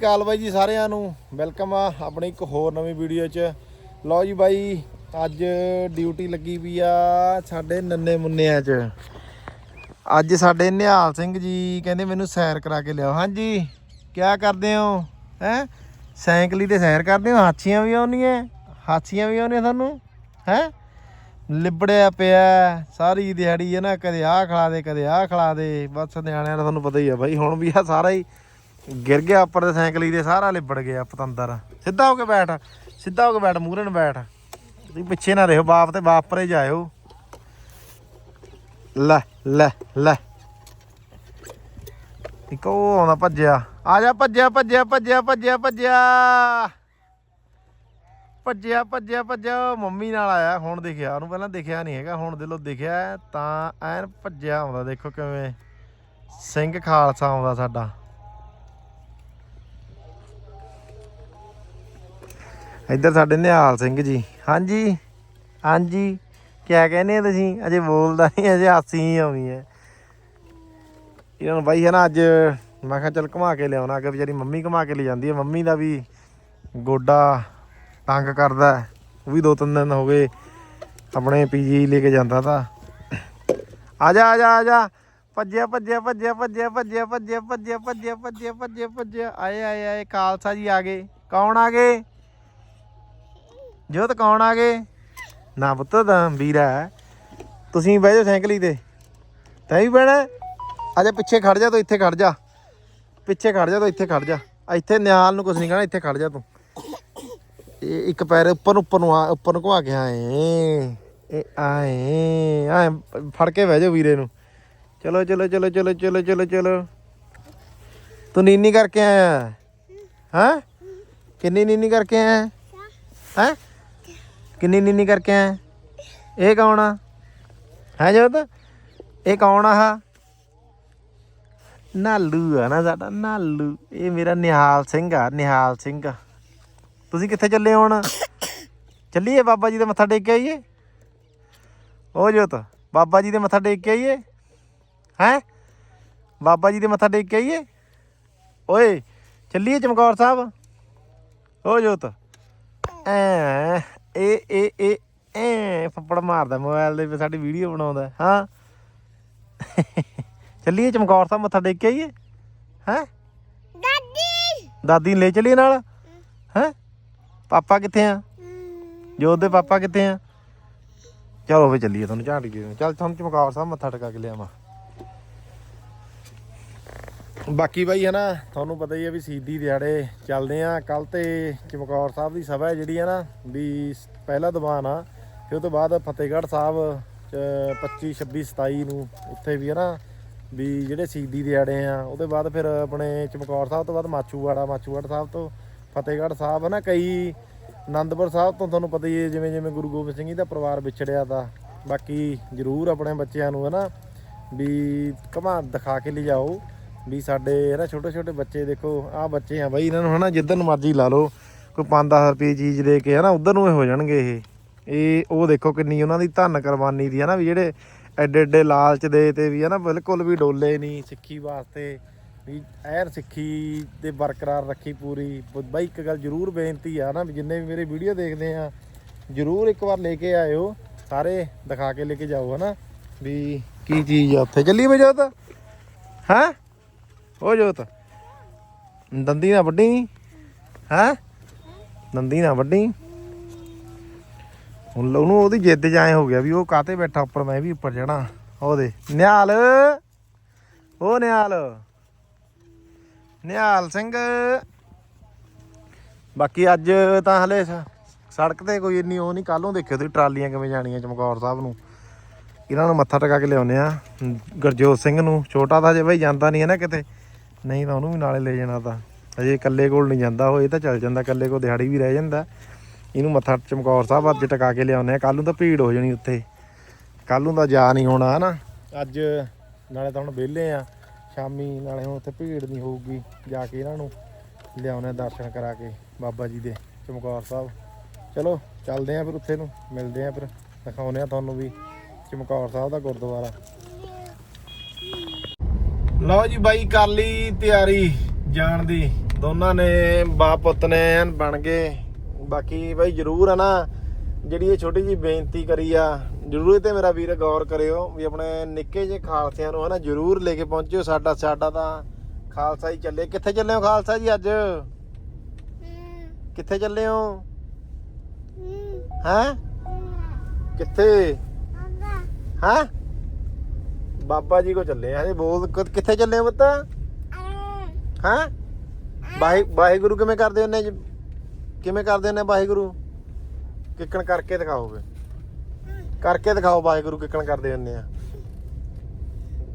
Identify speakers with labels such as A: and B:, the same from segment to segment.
A: ਕਾਲ ਬਾਈ ਜੀ ਸਾਰਿਆਂ ਨੂੰ। ਵੈਲਕਮ ਆ ਆਪਣੀ ਇੱਕ ਹੋਰ ਨਵੀਂ ਵੀਡੀਓ 'ਚ। ਲਓ ਜੀ ਬਾਈ, ਅੱਜ ਡਿਊਟੀ ਲੱਗੀ ਵੀ ਆ ਸਾਡੇ ਨੰਨੇ ਮੁੰਨਿਆਂ 'ਚ। ਅੱਜ ਸਾਡੇ ਨਿਹਾਲ ਸਿੰਘ ਜੀ ਕਹਿੰਦੇ ਮੈਨੂੰ ਸੈਰ ਕਰਾ ਕੇ ਲਿਆਓ। ਹਾਂਜੀ, ਕਿਆ ਕਰਦੇ ਹੋ? ਹੈ? ਸਾਈਕਲੀ ਤੇ ਸੈਰ ਕਰਦੇ ਹੋ? ਹਾਥੀਆਂ ਵੀ ਆਉਣੀਆਂ ਹਾਥੀਆਂ ਵੀ ਆਉਣੀਆਂ ਤੁਹਾਨੂੰ? ਹੈ? ਲਿਬੜਿਆ ਪਿਆ, ਸਾਰੀ ਦਿਹਾੜੀ ਹੈ ਨਾ ਕਦੇ ਆਹ ਖਿਲਾ ਦੇ, ਕਦੇ ਆਹ ਖਿਲਾ ਦੇ। ਬਸ ਨਿਆਣਿਆਂ ਦਾ ਤੁਹਾਨੂੰ ਪਤਾ ਹੀ ਆ ਬਾਈ, ਹੁਣ ਵੀ ਆ ਸਾਰਾ ਹੀ ਗਿਰ ਗਿਆ ਉੱਪਰ ਤੇ ਸਾਈਕਲੀ ਦੇ ਸਾਰਾ ਲਿਬੜ ਗਿਆ ਪਤੰਦਰ। ਸਿੱਧਾ ਹੋ ਕੇ ਬੈਠ, ਸਿੱਧਾ ਹੋ ਕੇ ਬੈਠ, ਮੂਹਰੇ ਨੂੰ ਬੈਠ। ਤੁਸੀਂ ਪਿੱਛੇ ਨਾ ਰਹੋ, ਬਾਪ ਤੇ ਬਾਪ ਪਰੇ ਜਾਇਓ। ਲੈ ਲੈ ਲੈ। ਇੱਕ ਉਹ ਆਉਂਦਾ ਭੱਜਿਆ। ਆ ਜਾ, ਭੱਜਿਆ ਭੱਜਿਆ ਭੱਜਿਆ ਭੱਜਿਆ ਭੱਜਿਆ। ਭੱਜਿਆ ਭੱਜਿਆ ਭੱਜਿਆ। ਉਹ ਮੰਮੀ ਨਾਲ ਆਇਆ, ਹੁਣ ਦਿਖਿਆ। ਉਹਨੂੰ ਪਹਿਲਾਂ ਦਿਖਿਆ ਨਹੀਂ ਹੈਗਾ, ਹੁਣ ਦਿਲੋਂ ਦਿਖਿਆ ਤਾਂ ਐਨ ਭੱਜਿਆ ਆਉਂਦਾ, ਦੇਖੋ ਕਿਵੇਂ। ਸਿੰਘ ਖਾਲਸਾ ਆਉਂਦਾ ਸਾਡਾ। ਇੱਧਰ ਸਾਡੇ ਨਿਹਾਲ ਸਿੰਘ ਜੀ ਹਾਂਜੀ ਹਾਂਜੀ ਕਿਆ ਕਹਿੰਦੇ ਆ ਤੁਸੀਂ ਅਜੇ ਬੋਲਦਾ ਨਹੀਂ ਅਜੇ ਹਾਸੀ ਹੀ ਆਉਣੀ ਹੈ ਇਹਨਾਂ ਨੂੰ ਬਾਈ ਹੈ ਨਾ ਅੱਜ ਮੈਂ ਕਿਹਾ ਚੱਲ ਘੁਮਾ ਕੇ ਲਿਆਉਣਾ ਅੱਗੇ ਵਿਚਾਰੀ ਮੰਮੀ ਘੁਮਾ ਕੇ ਲੈ ਜਾਂਦੀ ਹੈ ਮੰਮੀ ਦਾ ਵੀ ਗੋਡਾ ਤੰਗ ਕਰਦਾ ਉਹ ਵੀ ਦੋ ਤਿੰਨ ਦਿਨ ਹੋ ਗਏ ਆਪਣੇ ਪੀਜੀ ਲੈ ਕੇ ਜਾਂਦਾ ਤਾਂ ਆ ਜਾ ਆ ਜਾ ਆ ਜਾ ਭੱਜਿਆ ਭੱਜਿਆ ਭੱਜਿਆ ਭੱਜਿਆ ਭੱਜਿਆ ਭੱਜਿਆ ਭੱਜਿਆ ਭੱਜਿਆ ਭੱਜਿਆ ਭੱਜਿਆ ਭੱਜਿਆ ਆਏ ਆਏ ਆਏ ਖਾਲਸਾ ਜੀ ਆ ਗਏ ਕੌਣ ਆ ਗਏ ਜੋਤ, ਕੌਣ ਆ ਗਏ? ਨਾ ਪੁੱਤ ਦਾ ਵੀਰਾ ਤੁਸੀਂ ਬਹਿ ਜਾਓ ਸਾਈਕਲੀ ਤੇ। ਤੈਂ ਵੀ ਬਹਿਣਾ ਆ ਪਿੱਛੇ ਖੜ ਜਾ ਤੂੰ, ਇੱਥੇ ਖੜ ਜਾ। ਪਿੱਛੇ ਖੜ ਜਾ ਤੂੰ, ਇੱਥੇ ਖੜ ਜਾ। ਇੱਥੇ ਨਿਹਾਲ ਨੂੰ ਕੁਝ ਨਹੀਂ ਕਹਿਣਾ, ਇੱਥੇ ਖੜ ਜਾ ਤੂੰ। ਇਹ ਇੱਕ ਪੈਰ ਉੱਪਰ ਨੂੰ ਉੱਪਰ ਨੂੰ ਆ, ਉੱਪਰ ਨੂੰ ਘੁਮਾ ਕੇ ਆਏ। ਇਹ ਆਏ ਆਏ, ਫੜ ਕੇ ਬਹਿ ਜਾ ਵੀਰੇ ਨੂੰ। ਚਲੋ ਚਲੋ ਚਲੋ ਚਲੋ ਚਲੋ ਚਲੋ ਚਲੋ। ਤੂੰ ਨੀਨੀ ਕਰਕੇ ਆਇਆ ਹਾਂ? ਕਿੰਨੀ ਨੀਨੀ ਕਰਕੇ ਆਇਆ ਹੈ? ਕਿੰਨੀ ਨੀਨੀ ਕਰਕੇ ਆਇਆ? ਇਹ ਕੌਣ ਆ? ਹੈ ਜੋਤ? ਇਹ ਕੌਣ ਆ ਆਹ? ਨਾਲੂ ਆ ਨਾ ਸਾਡਾ, ਨਾਲੂ। ਇਹ ਮੇਰਾ ਨਿਹਾਲ ਸਿੰਘ ਆ, ਨਿਹਾਲ ਸਿੰਘ। ਤੁਸੀਂ ਕਿੱਥੇ ਚੱਲੇ ਹੋ ਹੁਣ? ਚੱਲੀਏ ਬਾਬਾ ਜੀ ਦੇ ਮੱਥਾ ਟੇਕ ਕੇ ਆਈਏ? ਉਹ ਜੋਤ, ਬਾਬਾ ਜੀ ਦੇ ਮੱਥਾ ਟੇਕ ਕੇ ਆਈਏ? ਹੈ? ਬਾਬਾ ਜੀ ਦੇ ਮੱਥਾ ਟੇਕ ਕੇ ਆਈਏ? ਓਏ, ਚੱਲੀਏ ਚਮਕੌਰ ਸਾਹਿਬ। ਉਹ ਜੋਤ। ਐ ਇਹ ਇਹ ਇਹ ਐ ਫੱਪੜ ਮਾਰਦਾ ਮੋਬਾਈਲ ਦੇ ਵਿੱਚ ਸਾਡੀ ਵੀਡੀਓ ਬਣਾਉਂਦਾ ਹਾਂ। ਚੱਲੀਏ ਚਮਕੌਰ ਸਾਹਿਬ ਮੱਥਾ ਟੇਕ ਕੇ ਆਈਏ ਹੈ?
B: ਦਾਦੀ!
A: ਦਾਦੀ ਲੈ ਚੱਲੀਏ ਨਾਲ ਹੈ। ਪਾਪਾ ਕਿੱਥੇ ਆ? ਜੋਤ ਦੇ ਪਾਪਾ ਕਿੱਥੇ ਆ? ਚਲੋ ਫੇ ਚੱਲੀਏ ਤੁਹਾਨੂੰ ਝਾੜੀ ਦੇ ਚੱਲ ਤੁਹਾਨੂੰ ਚਮਕੌਰ ਸਾਹਿਬ ਮੱਥਾ ਟਿਕਾ ਕੇ ਲਿਆਵਾਂ। ਬਾਕੀ ਬਾਈ ਹੈ ਨਾ ਤੁਹਾਨੂੰ ਪਤਾ ਹੀ ਹੈ ਵੀ ਸੀਦੀ ਦਿਹਾੜੇ ਚੱਲਦੇ ਆ। ਕੱਲ ਤੇ ਚਮਕੌਰ ਸਾਹਿਬ ਦੀ ਸਭਾ ਹੈ ਜਿਹੜੀ ਹੈ ਨਾ ਵੀ ਪਹਿਲਾ ਦੀਵਾਨ ਆ। ਫਿਰ ਉਹ ਤੋਂ ਬਾਅਦ ਫਤਿਹਗੜ੍ਹ ਸਾਹਿਬ ਚ 25 26 27 ਨੂੰ ਉੱਥੇ ਵੀ ਹੈ ਨਾ ਵੀ ਜਿਹੜੇ ਸੀਦੀ ਦਿਹਾੜੇ ਆ, ਉਹਦੇ ਬਾਅਦ ਫਿਰ ਆਪਣੇ ਚਮਕੌਰ ਸਾਹਿਬ ਤੋਂ ਬਾਅਦ ਮਾਚੂਵਾੜਾ ਮਾਚੂਵਾੜਾ ਸਾਹਿਬ ਤੋਂ ਫਤਿਹਗੜ੍ਹ ਸਾਹਿਬ ਹੈ ਨਾ ਕਈ ਆਨੰਦਪੁਰ ਸਾਹਿਬ ਤੋਂ ਤੁਹਾਨੂੰ ਪਤਾ ਹੀ ਹੈ, ਜਿਵੇਂ ਜਿਵੇਂ ਗੁਰੂ ਗੋਬਿੰਦ ਸਿੰਘ ਜੀ ਦਾ ਪਰਿਵਾਰ ਵਿਛੜਿਆ ਤਾਂ। ਬਾਕੀ ਜ਼ਰੂਰ ਆਪਣੇ ਬੱਚਿਆਂ ਨੂੰ ਹੈ ਨਾ ਵੀ ਘਮਾ ਦਿਖਾ ਕੇ ਲਿਜਾਓ। ਵੀ ਸਾਡੇ ਹੈ ਨਾ ਛੋਟੇ ਛੋਟੇ ਬੱਚੇ ਦੇਖੋ, ਆਹ ਬੱਚੇ ਆ ਬਾਈ, ਇਹਨਾਂ ਨੂੰ ਹਨਾ ਜਿੱਦਨ ਮਰਜ਼ੀ ਲਾ ਲਓ, ਕੋਈ 5-10 ਰੁਪਏ ਚੀਜ਼ ਦੇ ਕੇ ਹਨਾ, ਉਧਰ ਨੂੰ ਇਹ ਹੋ ਜਾਣਗੇ ਇਹ। ਇਹ ਉਹ ਦੇਖੋ ਕਿੰਨੀ ਉਹਨਾਂ ਦੀ ਧੰਨ ਕੁਰਬਾਨੀ ਦੀ ਹਨਾ, ਵੀ ਜਿਹੜੇ ਐਡੇ ਐਡੇ ਲਾਲਚ ਦੇ ਤੇ ਵੀ ਹਨਾ, ਬਿਲਕੁਲ ਵੀ ਡੋਲੇ ਨਹੀਂ ਸਿੱਖੀ ਵਾਸਤੇ, ਵੀ ਐਰ ਸਿੱਖੀ ਤੇ ਬਰਕਰਾਰ ਰੱਖੀ ਪੂਰੀ। ਬਾਈ ਇੱਕ ਗੱਲ ਜ਼ਰੂਰ ਬੇਨਤੀ ਆ ਨਾ ਵੀ ਜਿੰਨੇ ਵੀ ਮੇਰੇ ਵੀਡੀਓ ਦੇਖਦੇ ਆ, ਜ਼ਰੂਰ ਇੱਕ ਵਾਰ ਲੈ ਕੇ ਆਇਓ, ਸਾਰੇ ਦਿਖਾ ਕੇ ਲੈ ਕੇ ਜਾਓ ਹਨਾ, ਵੀ ਕੀ ਚੀਜ਼ ਆ ਉੱਥੇ। ਚੱਲੀ ਬਜੋਤ ਹੈਂ? ਉਹ ਜੋਤ ਦੰਦੀ ਨਾ ਵੱਡੀ? ਹੈ? ਦੰਦੀ ਨਾ ਵੱਡੀ? ਹੁਣ ਉਹਨੂੰ ਉਹਦੀ ਜਿੱਦ ਜਾਏ ਹੋ ਗਿਆ ਵੀ ਉਹ ਕਾਤੇ ਬੈਠਾ ਉੱਪਰ, ਮੈਂ ਵੀ ਉੱਪਰ ਚੜਾ ਉਹਦੇ ਨਿਹਾਲ। ਉਹ ਨਿਹਾਲ। ਨਿਹਾਲ ਸਿੰਘ। ਬਾਕੀ ਅੱਜ ਤਾਂ ਹਲੇ ਸੜਕ ਤੇ ਕੋਈ ਇੰਨੀ ਉਹ ਨਹੀਂ ਕੱਲੋਂ ਦੇਖਿਓ ਤੁਸੀਂ ਟਰਾਲੀਆਂ ਕਿਵੇਂ ਜਾਣੀਆਂ ਚਮਕੌਰ ਸਾਹਿਬ ਨੂੰ। ਇਹਨਾਂ ਨੂੰ ਮੱਥਾ ਟਕਾ ਕੇ ਲਿਆਉਂਦੇ ਆ ਗੁਰਜੋਤ ਸਿੰਘ ਨੂੰ, ਛੋਟਾ ਤਾਂ ਜੇ ਬਈ ਜਾਂਦਾ ਨਹੀਂ ਹੈ ਨਾ ਕਿਤੇ। ਨਹੀਂ ਤਾਂ ਉਹਨੂੰ ਵੀ ਨਾਲੇ ਲੈ ਜਾਣਾ ਤਾਂ। ਅਜੇ ਇਕੱਲੇ ਕੋਲ ਨਹੀਂ ਜਾਂਦਾ ਉਹ, ਇਹ ਤਾਂ ਚੱਲ ਜਾਂਦਾ, ਇਕੱਲੇ ਕੋਲ ਦਿਹਾੜੀ ਵੀ ਰਹਿ ਜਾਂਦਾ। ਇਹਨੂੰ ਮੱਥਾ ਚਮਕੌਰ ਸਾਹਿਬ ਅੱਜ ਟਿਕਾ ਕੇ ਲਿਆਉਂਦੇ ਆ। ਕੱਲ ਨੂੰ ਤਾਂ ਭੀੜ ਹੋ ਜਾਣੀ ਉੱਥੇ। ਕੱਲ ਨੂੰ ਤਾਂ ਜਾ ਨਹੀਂ ਹੋਣਾ, ਹਨਾ? ਅੱਜ ਨਾਲੇ ਤਾਂ ਹੁਣ ਵਿਹਲੇ ਆ। ਸ਼ਾਮੀ ਨਾਲੇ ਹੁਣ ਉੱਥੇ ਭੀੜ ਨਹੀਂ ਹੋਊਗੀ। ਜਾ ਕੇ ਇਹਨਾਂ ਨੂੰ ਲਿਆਉਂਦੇ ਆ ਦਰਸ਼ਨ ਕਰਾ ਕੇ, ਬਾਬਾ ਜੀ ਦੇ, ਚਮਕੌਰ ਸਾਹਿਬ। ਚਲੋ, ਚੱਲਦੇ ਆ ਫਿਰ ਉੱਥੇ ਨੂੰ, ਮਿਲਦੇ ਆ ਫਿਰ। ਦਿਖਾਉਂਦੇ ਆ ਤੁਹਾਨੂੰ ਵੀ ਚਮਕੌਰ ਸਾਹਿਬ ਦਾ ਗੁਰਦੁਆਰਾ। ਲਓ ਜੀ ਬਾਈ ਕਰ ਲਈ ਤਿਆਰੀ ਜਾਣ ਦੀ। ਦੋਨਾਂ ਨੇ ਬਾਪ ਪੁੱਤ ਨੇ ਐਨ ਬਣ ਗਏ। ਬਾਕੀ ਬਾਈ ਜਰੂਰ ਆ ਨਾ ਜਿਹੜੀ ਇਹ ਛੋਟੀ ਜੀ ਬੇਨਤੀ ਕਰੀ ਆ ਜਰੂਰ ਇਹ ਤੇ ਮੇਰਾ ਵੀਰ ਗੌਰ ਕਰਿਓ ਵੀ ਆਪਣੇ ਨਿੱਕੇ ਜਿਹੇ ਖਾਲਸਿਆਂ ਨੂੰ ਹਨਾ ਜਰੂਰ ਲੈ ਕੇ ਪਹੁੰਚਿਓ। ਸਾਡਾ ਸਾਡਾ ਤਾਂ ਖਾਲਸਾ ਹੀ ਚੱਲੇ। ਕਿੱਥੇ ਚੱਲੇ ਹੋ ਖਾਲਸਾ ਜੀ ਅੱਜ? ਕਿੱਥੇ ਚੱਲੇ ਹੋ? ਹੈਂ? ਕਿੱਥੇ? ਹੈਂ? ਬਾਬਾ ਜੀ ਕੋ ਚੱਲੇ ਆ। ਜੀ ਬੋਲ ਕਿ- ਕਿੱਥੇ ਚੱਲੇ ਹੋ ਪੁੱਤ? ਹੈਂ? ਵਾਹਿ, ਵਾਹਿਗੁਰੂ ਕਿਵੇਂ ਕਰਦੇ ਹੁੰਦੇ ਜੀ? ਕਿਵੇਂ ਕਰਦੇ ਹੁੰਦੇ ਵਾਹਿਗੁਰੂ? ਕਿੱਕਣ ਕਰਕੇ ਦਿਖਾਓਗੇ ਕਰਕੇ ਦਿਖਾਓ ਵਾਹਿਗੁਰੂ ਕਿੱਕਣ ਕਰਦੇ ਹੁੰਦੇ ਆ।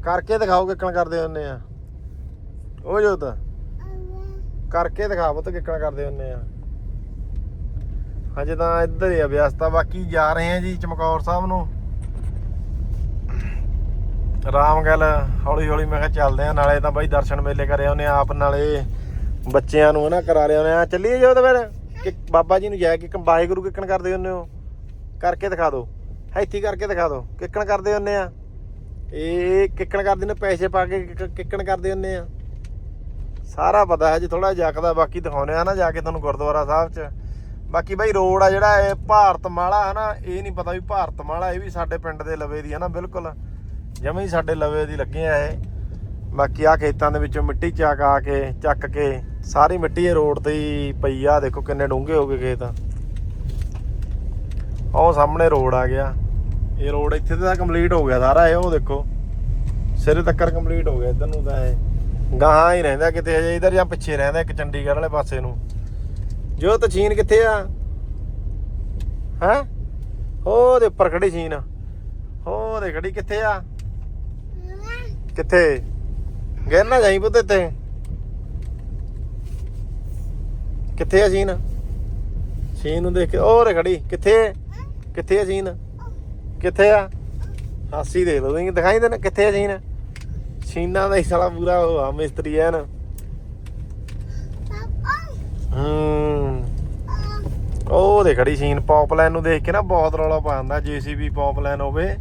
A: ਕਰਕੇ ਦਿਖਾਓ ਕਿੱਕਣ ਕਰਦੇ ਹੁੰਦੇ ਆ। ਉਹ ਜੋਤ, ਕਰਕੇ ਦਿਖਾ ਪੁੱਤ ਕਿੱਕਣ ਕਰਦੇ ਹੁੰਦੇ ਆ। ਹਜੇ ਤਾਂ ਇੱਧਰ ਹੀ ਆ ਵਿਅਸਤਾ ਬਾਕੀ ਜਾ ਰਹੇ ਆ ਜੀ ਚਮਕੌਰ ਸਾਹਿਬ ਨੂੰ। ਰਾਮ ਗੱਲ, ਹੌਲੀ ਹੌਲੀ ਮੈਂ ਕਿਹਾ ਚੱਲਦੇ ਆ ਨਾਲੇ ਤਾਂ ਬਾਈ ਦਰਸ਼ਨ ਮੇਲੇ ਕਰੇ ਆਉਨੇ ਆਪ, ਨਾਲੇ ਬੱਚਿਆਂ ਨੂੰ ਨਾ ਕਰਾ ਰਹੇ ਆ ਚੱਲੀਏ ਜੋ ਤਾਂ ਫਿਰ। ਕਿ ਬਾਬਾ ਜੀ ਨੂੰ ਜਾ ਕੇ ਵਾਹਿਗੁਰੂ ਕਿੱਕਣ ਕਰਦੇ ਹੁੰਨੇ ਹੋ। ਕਰਕੇ ਦਿਖਾ ਦਿਓ। ਹੈਥੀ ਕਰਕੇ ਦਿਖਾ ਦਿਓ। ਕਿੱਕਣ ਕਰਦੇ ਹੁੰਨੇ ਆ ਇਹ ਕਿੱਕਣ ਕਰਦੇ ਨੇ ਪੈਸੇ ਪਾ ਕੇ ਕਿੱਕਣ ਕਰਦੇ ਹੁੰਨੇ ਆ ਸਾਰਾ ਪਤਾ ਹੈ ਜੀ ਥੋੜਾ ਜੱਕਦਾ ਬਾਕੀ ਦਿਖਾਉਨੇ ਆ ਨਾ ਜਾ ਕੇ ਤੁਹਾਨੂੰ ਗੁਰਦੁਆਰਾ ਸਾਹਿਬ 'ਚ। ਬਾਕੀ ਬਾਈ ਰੋਡ ਆ ਜਿਹੜਾ ਇਹ ਭਾਰਤ ਮਾਲਾ ਹੈ ਨਾ ਇਹ ਨਹੀਂ ਪਤਾ ਵੀ ਭਾਰਤ ਮਾਲਾ ਇਹ ਵੀ ਸਾਡੇ ਪਿੰਡ ਦੇ ਲਵੇ ਦੀ ਹੈ ਨਾ ਬਿਲਕੁਲ। ਜਮੇ ਹੀ ਸਾਡੇ ਲਵੇ ਦੀ ਲੱਗੇ ਆ ਇਹ। ਬਾਕੀ ਆ ਖੇਤਾਂ ਦੇ ਵਿੱਚੋਂ ਮਿੱਟੀ ਚੱਕ ਆ ਕੇ, ਚੱਕ ਕੇ, ਸਾਰੀ ਮਿੱਟੀ ਇਹ ਰੋਡ ਤੇ ਹੀ ਪਈ ਆ। ਦੇਖੋ ਕਿੰਨੇ ਡੂੰਘੇ ਹੋ ਗਏ ਖੇਤ। ਉਹ ਸਾਹਮਣੇ ਰੋਡ ਆ ਗਿਆ। ਇਹ ਰੋਡ ਇੱਥੇ ਤਾਂ ਕੰਪਲੀਟ ਹੋ ਗਿਆ ਸਾਰਾ ਇਹ, ਉਹ ਦੇਖੋ। ਸਿਰੇ ਤੱਕਰ ਕੰਪਲੀਟ ਹੋ ਗਿਆ, ਇਧਰ ਨੂੰ ਤਾਂ ਇਹ। ਗਾਹਾਂ ਹੀ ਰਹਿੰਦਾ ਕਿਤੇ ਹਜੇ, ਇਧਰ ਜਾਂ ਪਿੱਛੇ ਰਹਿੰਦਾ ਇੱਕ ਚੰਡੀਗੜ੍ਹ ਵਾਲੇ ਪਾਸੇ ਨੂੰ। ਜੋ ਤਛੀਨ ਕਿੱਥੇ ਆ? ਹੈ? ਉਹਦੇ ਉੱਪਰ ਖੜੀ ਛੀਨ ਉਹਦੇ ਖੜੀ ਕਿੱਥੇ ਆ? ਕਿੱਥੇ? ਗਿਰ ਨਾ ਜਾਈ ਪੁੱਤ ਇੱਥੇ। ਕਿੱਥੇ ਆ ਛੀਨ ਛੀਨ ਨੂੰ ਦੇਖ ਕੇ ਉਹ ਖੜੀ, ਕਿੱਥੇ? ਕਿੱਥੇ ਆ ਛੀਨ ਕਿੱਥੇ ਆ? ਹਾਸੀ ਦੇ ਲੋ ਤੁਸੀਂ, ਦਿਖਾਈ ਦੇਣਾ ਕਿੱਥੇ ਆ ਛੀਨ ਸੀਨਾ ਦਾ ਹੀ ਸਾਲਾ ਪੂਰਾ ਉਹ ਆ, ਮਿਸਤਰੀ ਐਨ। ਹੂੰ। ਉਹ ਦੇ ਖੜੀ ਸੀਨ ਪੌਪਲਾਈਨ ਨੂੰ ਦੇਖ ਕੇ ਨਾ ਬਹੁਤ ਰੌਲਾ ਪਾਉਂਦਾ ਜੀਸੀਬੀ ਪੌਪਲਾਈਨ ਹੋਵੇ।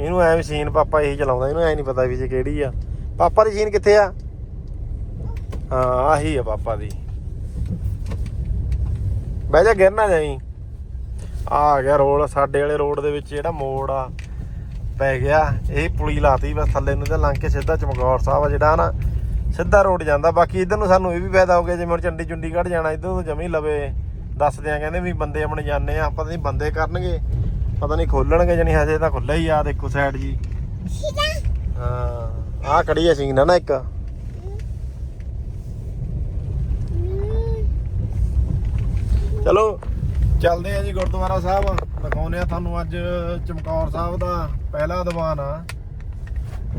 A: ਇਹਨੂੰ ਐ ਮਸ਼ੀਨ ਪਾਪਾ ਇਹੀ ਚਲਾਉਂਦਾ, ਇਹਨੂੰ ਐ ਨਹੀਂ ਪਤਾ ਵੀ ਜੇ ਕਿਹੜੀ ਆ। ਪਾਪਾ ਦੀ ਸੀਨ ਕਿੱਥੇ ਆ? ਹਾਂ, ਆਹੀ ਆ ਪਾਪਾ ਦੀ। ਬਹਿ ਜਾ ਗਿਰ ਨਾ ਜਾਈ। ਆ ਗਿਆ ਰੋਡ ਸਾਡੇ ਵਾਲੇ ਰੋਡ ਦੇ ਵਿੱਚ ਜਿਹੜਾ ਮੋੜ ਆ, ਪੈ ਗਿਆ। ਇਹ ਪੁਲੀ ਲਾਤੀ, ਬਸ ਥੱਲੇ ਨੂੰ ਤੇ ਲੰਘ ਕੇ ਸਿੱਧਾ ਚਮਕੌਰ ਸਾਹਿਬ ਆ ਜਿਹੜਾ ਨਾ, ਸਿੱਧਾ ਰੋਡ ਜਾਂਦਾ। ਬਾਕੀ ਇਧਰ ਨੂੰ ਸਾਨੂੰ ਇਹ ਵੀ ਫਾਇਦਾ ਹੋ ਗਿਆ ਜਿਵੇਂ ਹੁਣ ਚੰਡੀ ਚੁੰਡੀਗੜ੍ਹ ਜਾਣਾ, ਇਧਰ ਤੋਂ ਜਮੀ ਲਵੇ। ਦੱਸਦੇ ਆ ਕਹਿੰਦੇ ਵੀ ਬੰਦੇ ਆਪਣੇ ਜਾਣੇ ਆ ਪਤਾ ਨਹੀਂ, ਬੰਦੇ ਕਰਨਗੇ। ਪਤਾ ਨਹੀਂ ਖੋਲਣਗੇ ਜਣੀ ਹਜੇ ਤਾਂ ਖੁੱਲਿਆ ਹੀ ਆ ਦੇਖੋ ਸਾਈਡ ਜੀ। ਹਾਂ ਆਹ ਖੜੀ ਆ ਸੀਨ ਆ ਨਾ ਇੱਕ। ਚਲੋ ਚੱਲਦੇ ਆ ਜੀ ਗੁਰਦੁਆਰਾ ਸਾਹਿਬ। ਦਿਖਾਉਨੇ ਆ ਤੁਹਾਨੂੰ ਅੱਜ ਚਮਕੌਰ ਸਾਹਿਬ ਦਾ ਪਹਿਲਾ ਦੀਵਾਨ ਆ।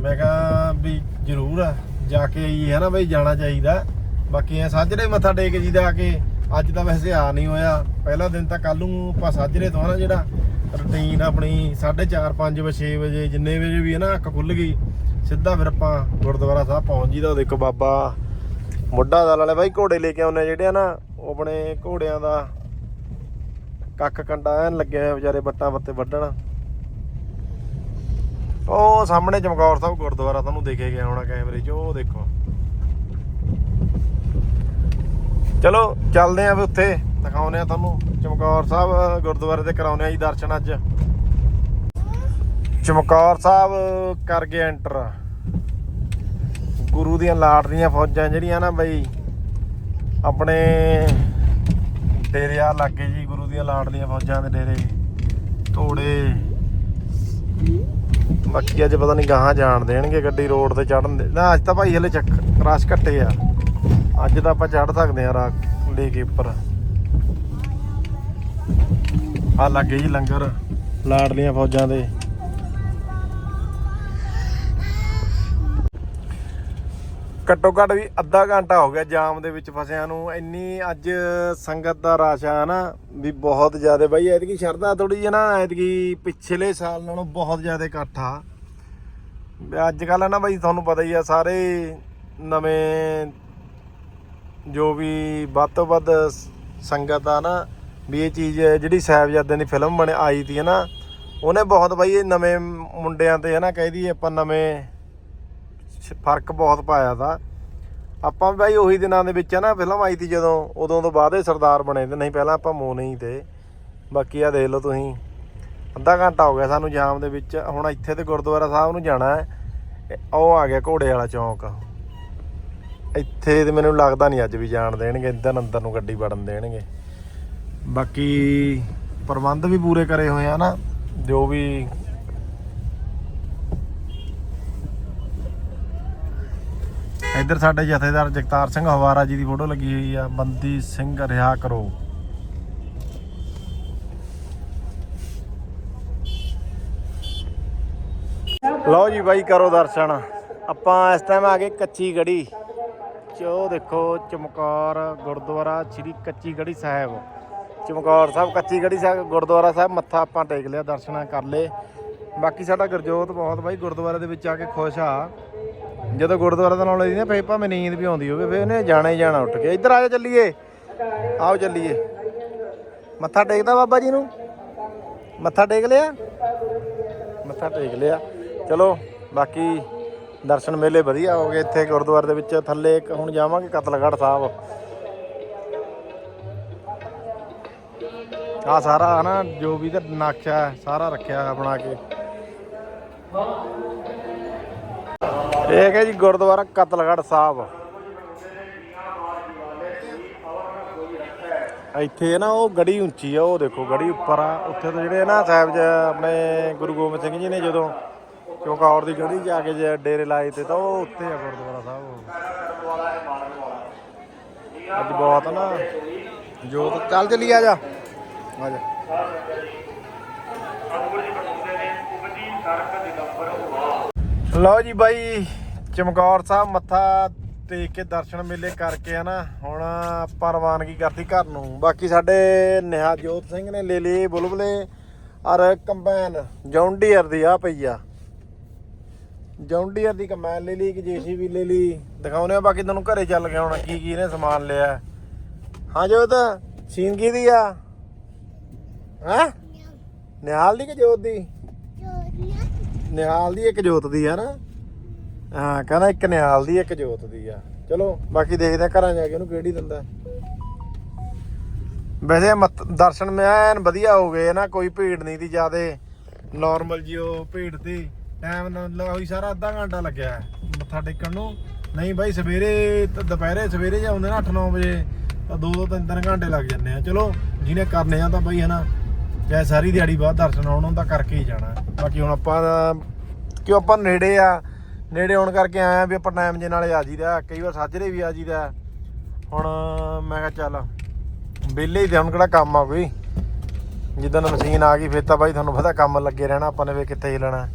A: ਮੈਂ ਕਿਹਾ ਵੀ ਜ਼ਰੂਰ ਆ ਜਾ ਕੇ ਆਈ ਹੈ ਨਾ ਬਈ ਜਾਣਾ ਚਾਹੀਦਾ। ਬਾਕੀ ਐ ਸਾਜਰੇ ਮੱਥਾ ਟੇਕ ਜੀ ਦਾ ਆ ਕੇ ਅੱਜ ਤਾਂ ਵੈਸੇ ਆ ਨਹੀਂ ਹੋਇਆ। ਪਹਿਲਾ ਦਿਨ ਤਾਂ ਕੱਲ ਨੂੰ ਆਪਾਂ ਸਾਜਰੇ ਤੋਂ ਆ ਨਾ ਜਿਹੜਾ। ਰੁਟੀਨ ਆਪਣੀ 4:30 5 ਵਜੇ 6 ਵਜੇ, ਜਿੰਨੇ ਵਜੇ ਵੀ ਹੈ ਨਾ ਅੱਖ ਖੁੱਲ ਗਈ, ਸਿੱਧਾ ਫਿਰ ਆਪਾਂ ਗੁਰਦੁਆਰਾ ਸਾਹਿਬ ਪਹੁੰਚ ਜੀਦਾ ਦੇਖੋ ਬਾਬਾ। ਮੁੱਢਾ ਦਲ ਵਾਲੇ ਬਾਈ ਘੋੜੇ ਲੈ ਕੇ ਆਉਨੇ ਜਿਹੜੇ ਨਾ, ਉਹ ਆਪਣੇ ਘੋੜਿਆਂ ਦਾ ਕੱਖ ਕੰਡਾ ਐਨ ਲੱਗਿਆ ਹੋਇਆ ਵਿਚਾਰੇ ਬੱਟਾਂ ਬੱਤੇ ਵੱਢਣ। ਉਹ ਸਾਹਮਣੇ ਚਮਕੌਰ ਸਾਹਿਬ ਗੁਰਦੁਆਰਾ ਤੁਹਾਨੂੰ ਦੇਖੇ ਗਿਆ ਹੋਣਾ ਕੈਮਰੇ 'ਚ, ਉਹ ਦੇਖੋ। ਚਲੋ, ਚੱਲਦੇ ਆਂ ਵੀ ਉੱਥੇ। ਦਿਖਾਉਨੇ ਆ ਤੁਹਾਨੂੰ। ਚਮਕੌਰ ਸਾਹਿਬ, ਗੁਰਦੁਆਰੇ ਤੇ ਕਰਾਉਨੇ ਆ ਜੀ ਦਰਸ਼ਨ ਅੱਜ। ਚਮਕੌਰ ਸਾਹਿਬ ਕਰ ਗਏ ਐਂਟਰ ਗੁਰੂ ਦੀਆਂ ਲਾਡਲੀਆਂ ਫੌਜਾਂ ਜਿਹੜੀਆਂ ਨਾ ਬਈ, ਆਪਣੇ ਡੇਰੇ ਆ ਲੱਗੇ ਜੀ, ਗੁਰੂ ਦੀਆਂ ਲਾਡਲੀਆਂ ਫੌਜਾਂ ਦੇ ਡੇਰੇ। ਘੋੜੇ। ਬਾਕੀ ਅੱਜ ਪਤਾ ਨਹੀਂ ਗਾਹਾਂ ਜਾਣ ਦੇਣਗੇ ਗੱਡੀ ਰੋਡ ਤੇ ਚੜਨ ਦੇ। ਨਾ, ਅੱਜ ਤਾਂ ਭਾਈ ਹਲੇ ਚੱਕ, ਰਸ਼ ਘੱਟੇ ਆ। ਅੱਜ ਤਾਂ ਆਪਾਂ ਚੜ ਸਕਦੇ ਆ ਰਾ ਲੈ ਕੇ ਉੱਪਰ। ਆ ਲੱਗੇ ਜੀ ਲੰਗਰ ਲਾਡਲੀਆਂ ਫੌਜਾਂ ਦੇ। ਘੱਟੋ ਘੱਟ ਵੀ ਅੱਧਾ ਘੰਟਾ ਹੋ ਗਿਆ ਜਾਮ ਦੇ ਵਿੱਚ ਫਸਿਆਂ ਨੂੰ। ਇੰਨੀ ਅੱਜ ਸੰਗਤ ਦਾ ਰਸ਼ ਆ ਨਾ ਵੀ ਬਹੁਤ ਜ਼ਿਆਦਾ। ਬਾਈ, ਐਤਕੀ ਸ਼ਰਧਾ ਥੋੜੀ ਜਿਹੀ ਨਾ, ਐਤਕੀ ਪਿਛਲੇ ਸਾਲ ਨਾਲੋਂ ਬਹੁਤ ਜ਼ਿਆਦਾ ਇਕੱਠ ਆ। ਵੀ ਅੱਜ ਕੱਲ ਨਾ ਬਾਈ, ਤੁਹਾਨੂੰ ਪਤਾ ਹੀ ਆ, ਸਾਰੇ ਨਵੇਂ ਜੋ ਵੀ ਵੱਧ ਤੋਂ ਵੱਧ ਸੰਗਤ ਆ ਨਾ ਵੀ ਇਹ ਚੀਜ਼ ਜਿਹੜੀ ਸਾਹਿਬਜ਼ਾਦਿਆਂ ਦੀ ਫਿਲਮ ਬਣੇ, ਆਈ ਤੀ ਹੈ ਨਾ, ਉਹਨੇ ਬਹੁਤ ਬਾਈ ਇਹ ਨਵੇਂ ਮੁੰਡਿਆਂ ਤੇ ਹੈ ਨਾ, ਕਹਿ ਦਈਏ ਆਪਾਂ ਨਵੇਂ ਫ਼ਰਕ ਬਹੁਤ ਪਾਇਆ ਤਾ। ਆਪਾਂ ਵੀ ਬਾਈ ਉਹੀ ਦਿਨਾਂ ਦੇ ਵਿੱਚ ਹੈ ਨਾ, ਫਿਲਮ ਆਈ ਸੀ ਜਦੋਂ, ਉਦੋਂ ਤੋਂ ਬਾਅਦ ਇਹ ਸਰਦਾਰ ਬਣੇ ਤੇ ਨਹੀਂ, ਪਹਿਲਾਂ ਆਪਾਂ ਮੋਨੇ ਨਹੀਂ ਤੇ। ਬਾਕੀ ਆ ਦੇਖ ਲਓ ਤੁਸੀਂ। ਅੱਧਾ ਘੰਟਾ ਹੋ ਗਿਆ ਸਾਨੂੰ ਜਾਮ ਦੇ ਵਿੱਚ, ਹੁਣ ਇੱਥੇ ਤੇ ਗੁਰਦੁਆਰਾ ਸਾਹਿਬ ਨੂੰ ਜਾਣਾ ਹੈ। ਉਹ ਆ ਗਿਆ ਘੋੜੇ ਵਾਲਾ ਚੌਂਕ। ਇੱਥੇ ਤੇ ਮੈਨੂੰ ਲੱਗਦਾ ਨਹੀਂ ਅੱਜ ਵੀ ਜਾਣ ਦੇਣਗੇ, ਇੱਧਰ ਅੰਦਰ ਨੂੰ ਗੱਡੀ ਵੜਨ ਦੇਣਗੇ। ਬਾਕੀ ਪ੍ਰਬੰਧ ਵੀ ਪੂਰੇ ਕਰੇ ਹੋਏ ਆ ਨਾ, ਜੋ ਵੀ ਇੱਧਰ ਸਾਡੇ ਜਥੇਦਾਰ ਜਗਤਾਰ ਸਿੰਘ ਹਵਾਰਾ ਜੀ ਦੀ ਫੋਟੋ ਲੱਗੀ ਹੋਈ ਆ, ਬੰਦੀ ਸਿੰਘ ਰਿਹਾ ਕਰੋ। ਲਓ ਜੀ ਬਾਈ ਕਰੋ ਦਰਸ਼ਨ, ਆਪਾਂ ਇਸ ਟਾਈਮ ਆ ਗਏ ਕੱਚੀ ਗੜੀ ਚੋ ਦੇਖੋ ਚਮਕੌਰ ਗੁਰਦੁਆਰਾ ਸ੍ਰੀ ਕੱਚੀ ਗੜੀ ਸਾਹਿਬ। ਚਮਕੌਰ ਸਾਹਿਬ ਕੱਚੀ ਗੜੀ ਸਾਹਿਬ, ਗੁਰਦੁਆਰਾ ਸਾਹਿਬ, ਮੱਥਾ ਆਪਾਂ ਟੇਕ ਲਿਆ, ਦਰਸ਼ਨਾਂ ਕਰ ਲਏ। ਬਾਕੀ ਸਾਡਾ ਗੁਰਜੋਤ ਬਹੁਤ ਬਾਈ ਗੁਰਦੁਆਰੇ ਦੇ ਵਿੱਚ ਆ ਕੇ ਖੁਸ਼ ਆ। ਜਦੋਂ ਗੁਰਦੁਆਰਾ ਦਾ ਨਾਮ ਲੈਦੀ ਨਾ ਫੇਰ ਭਾਵੇਂ ਨੀਂਦ ਵੀ ਆਉਂਦੀ ਹੋਵੇ, ਫੇਰ ਉਹਨੇ ਜਾਣਾ ਹੀ ਜਾਣਾ ਉੱਠ ਕੇ। ਇੱਧਰ ਆ ਜਾ ਚੱਲੀਏ। ਆਓ ਚੱਲੀਏ। ਮੱਥਾ ਟੇਕਦਾ ਬਾਬਾ ਜੀ ਨੂੰ? ਮੱਥਾ ਟੇਕ ਲਿਆ? ਮੱਥਾ ਟੇਕ ਲਿਆ। ਚਲੋ, ਬਾਕੀ ਦਰਸ਼ਨ ਮੇਲੇ ਵਧੀਆ ਹੋ ਗਏ ਇੱਥੇ ਗੁਰਦੁਆਰੇ ਦੇ ਵਿੱਚ। ਥੱਲੇ ਹੁਣ ਜਾਵਾਂਗੇ ਕਤਲਗੜ੍ਹ ਸਾਹਿਬ। ਆ ਸਾਰਾ ਨਾ ਜੋ ਵੀ ਤੇ ਨਕਸ਼ਾ ਸਾਰਾ ਰੱਖਿਆ ਬਣਾ ਕੇ। ਇਹ ਹੈ ਜੀ ਗੁਰਦੁਆਰਾ ਕਤਲਗੜ੍ਹ ਸਾਹਿਬ। ਇੱਥੇ ਨਾ ਉਹ ਗੜੀ ਉੱਚੀ ਆ, ਉਹ ਦੇਖੋ ਗੜੀ ਉੱਪਰ ਆ। ਉੱਥੇ ਤੋਂ ਜਿਹੜੇ ਨਾ ਸਾਹਿਬ ਜੀ, ਆਪਣੇ ਗੁਰੂ ਗੋਬਿੰਦ ਸਿੰਘ ਜੀ ਨੇ ਜਦੋਂ ਚੌਕੌਰ ਦੀ ਗੜੀ ਜਾ ਕੇ ਜੇ ਡੇਰੇ ਲਾਏ ਤੇ ਤਾਂ ਉਹ ਉੱਤੇ ਆ ਗੁਰਦੁਆਰਾ ਸਾਹਿਬ। ਅੱਜ ਬਹੁਤ ਨਾ ਜੋਤ ਚੱਲ ਚਲੀ ਆ ਜਾ। ਆ ਜਾ। ਲਓ ਜੀ ਬਾਈ, ਚਮਕੌਰ ਸਾਹਿਬ ਮੱਥਾ ਟੇਕ ਕੇ ਦਰਸ਼ਨ ਮੇਲੇ ਕਰਕੇ ਆ ਨਾ ਹੁਣ ਆਪਾਂ ਰਵਾਨਗੀ ਕਰਤੀ ਘਰ ਨੂੰ। ਬਾਕੀ ਸਾਡੇ ਨਿਹਾਜੋਤ ਸਿੰਘ ਨੇ ਲੈ ਲਈ ਬੁਲਬੁਲੇ, ਔਰ ਕੰਬਾਈਨ, ਜੌਂਡੀਅਰ ਦੀ ਆ ਪਈ ਆ। ਜੌਂਡੀਅਰ ਦੀ ਕੰਬਾਈਨ ਲੈ ਲਈ ਕਿ ਜੀਸੀਬੀ ਲੈ ਲਈ। ਦਿਖਾਉਨੇ ਆ ਬਾਕੀ ਤੁਹਾਨੂੰ ਘਰੇ ਚੱਲ ਕੇ ਹੁਣ ਕੀ ਕੀ ਇਹਨੇ ਸਮਾਨ ਲਿਆ। ਹਾਂ ਜੋਤ, ਸੀਨ ਕੀ ਦੀ ਆ? ਹਾਂ? ਨਿਹਾਲ ਦੀ ਕਿ ਜੋਤ ਦੀ? ਨਿਹਾਲ ਦੀ ਇੱਕ ਜੋਤ ਦੀ ਆ ਨਾ। ਹਾਂ, ਕਹਿੰਦਾ ਇੱਕ ਨਿਹਾਲ ਦੀ, ਇੱਕ ਜੋਤ ਦੀ ਆ। ਚਲੋ, ਬਾਕੀ ਦੇਖਦੇ ਆ ਘਰਾਂ ਜਾ ਕੇ ਉਹਨੂੰ ਕਿਹੜੀ ਦਿੰਦਾ। ਵੈਸੇ ਮੱਥ- ਦਰਸ਼ਨ ਮੈਂ ਵਧੀਆ ਹੋ ਗਏ ਨਾ, ਕੋਈ ਭੀੜ ਨਹੀਂ ਦੀ ਜਿਆਦੇ। ਨਾਰਮਲ ਜੀ ਉਹ ਭੀੜ ਦੀ। ਟਾਈਮ ਨਾਲ ਸਾਰਾ ਅੱਧਾ ਘੰਟਾ ਲੱਗਿਆ ਮੱਥਾ ਟੇਕਣ ਨੂੰ। ਨਹੀਂ ਬਾਈ, ਸਵੇਰੇ ਦੁਪਹਿਰੇ, ਸਵੇਰੇ ਜਾਂਦੇ ਨਾ 8-9 ਵਜੇ, ਤਾਂ 2-2 3-3 ਘੰਟੇ ਲੱਗ ਜਾਂਦੇ ਆ। ਚਲੋ, ਜਿਹਨੇ ਕਰਨੇ ਆ ਤਾਂ ਬਾਈ ਹਨਾ। ਚਾਹੇ ਸਾਰੀ ਦਿਹਾੜੀ ਬਾਅਦ ਦਰਸ਼ਨ ਆਉਣ ਹੁੰਦਾ ਕਰਕੇ ਹੀ ਜਾਣਾ। ਬਾਕੀ ਹੁਣ ਆਪਾਂ ਕਿਉਂ ਆਪਾਂ ਨੇੜੇ ਆ, ਨੇੜੇ ਆਉਣ ਕਰਕੇ ਆਇਆ ਵੀ ਆਪਾਂ ਟਾਈਮ ਜੇ ਨਾਲੇ ਆ ਜੀਦਾ ਕਈ ਵਾਰ ਸਾਜਰੇ ਵੀ ਆ ਜੀਦਾ ਹੁਣ ਮੈਂ ਕਿਹਾ ਚੱਲ, ਵਿਹਲੇ ਹੀ ਤੇ ਹੁਣ ਕਿਹੜਾ ਕੰਮ ਆ ਕੋਈ? ਜਿੱਦਣ ਮਸ਼ੀਨ ਆ ਗਈ, ਫਿਰ ਤਾਂ ਬਾਈ ਤੁਹਾਨੂੰ ਪਤਾ ਕੰਮ ਲੱਗੇ ਰਹਿਣਾ, ਆਪਾਂ ਨੇ ਵੀ ਕਿੱਥੇ ਹੀ ਲੈਣਾ